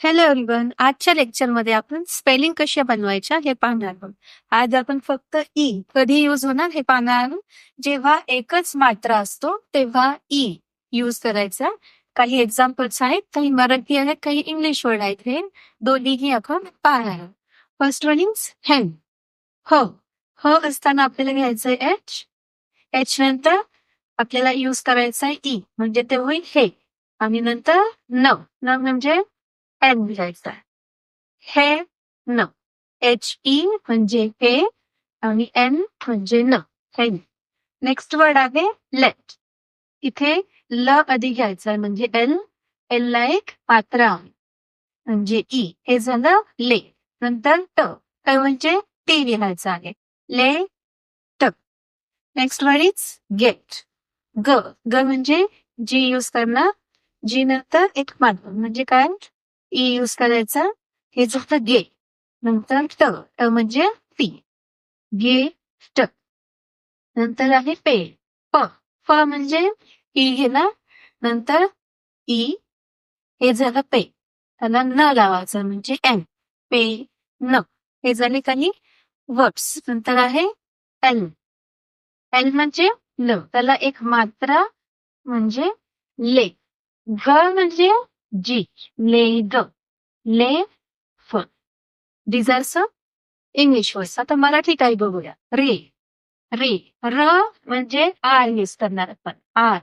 Hello everyone आजच्या लेक्चरमध्ये आपण स्पेलिंग कशा बनवायच्या हे पाहणार आहोत. आज आपण फक्त ई कधी यूज होणार हे पाहणार आहोत. जेव्हा एकच मात्रा असतो तेव्हा e ई यूज करायचा. काही एक्झाम्पल्स आहेत काही मराठी आहेत काही इंग्लिश वर्ड आहेत. हे दोन्हीही आपण पाहणार आहोत. फर्स्ट वन हॅन हेन हो ह असताना आपल्याला घ्यायचंय एच एच नंतर आपल्याला यूज करायचा आहे e. ई म्हणजे ते होईल हे. आणि नंतर न. न म्हणजे एन घ्यायचा हे न. एच ई म्हणजे हे आणि एन म्हणजे न. हे नेक्स्ट वर्ड आहे लेट इथे ल आधी घ्यायचा म्हणजे एल एल ला एक म्हणजे ई हे झालं ले. नंतर ट काय म्हणजे टी लिहायचं आहे. ले ट नेक्स्ट वर्ड इज गेट ग. ग म्हणजे जी यूज करणार जी नंतर एक मात्रा म्हणजे काय? E ई यूज करायचा? हे झालं गे. नंतर ट ट म्हणजे पी गे ट नंतर आहे पे. प. प म्हणजे ई घेणार नंतर ई. हे झालं पे. त्याला न लावायचं म्हणजे एन. पे न. हे झाले काही वर्ड्स नंतर आहे एल एल म्हणजे ल त्याला एक मात्रा म्हणजे ले. ग म्हणजे जी ले ग ले फ. These इंग्लिश वर्ड्स आता मराठी काही बघूया. रे. रे. र म्हणजे आर यूज करणार आपण. आर.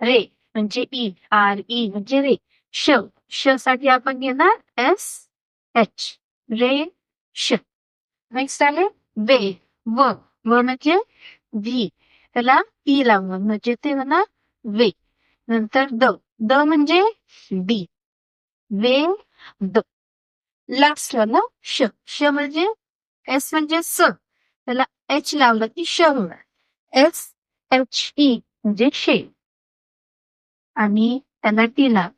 रे म्हणजे ई. आर ई म्हणजे रे. श. श साठी आपण घेणार एस एच. रे श. नेक्स्ट आहे वे व. व म्हणजे व्ही. त्याला ई लावणार म्हणजे ते म्हणा वे. नंतर द. द म्हणजे बी वे द. लास्ट ना श. श म्हणजे एस म्हणजे स. त्याला एच लावलं की श होणार. एस एच ई म्हणजे शे. आणि त्याला टी लाव.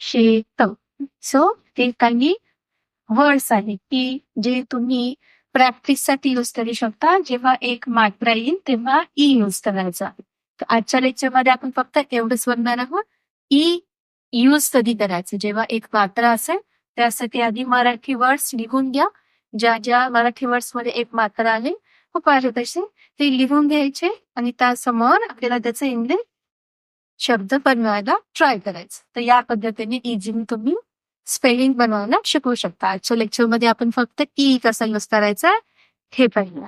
शे त. सो ते काही वर्ड्स आहेत की जे तुम्ही प्रॅक्टिससाठी यूज करू शकता. जेव्हा एक मात्रा येईल तेव्हा ई यूज करायचा. तर आजच्या लेक्चरमध्ये आपण फक्त एवढंच बघणार आहोत. ई यूज कधी करायचं? जेव्हा एक मात्रा असेल त्यासाठी आधी मराठी वर्ड्स लिहून घ्या. ज्या ज्या मराठी वर्ड्समध्ये एक मात्रा आले खूप आहे तसे ते लिहून घ्यायचे आणि त्यासमोर आपल्याला त्याचं इंग्लिश शब्द बनवायला ट्राय करायचं. तर या पद्धतीने इझिली तुम्ही स्पेलिंग बनवायला शिकवू शकता. आजच्या लेक्चरमध्ये आपण फक्त ई कसा यूज करायचा हे पाहिलं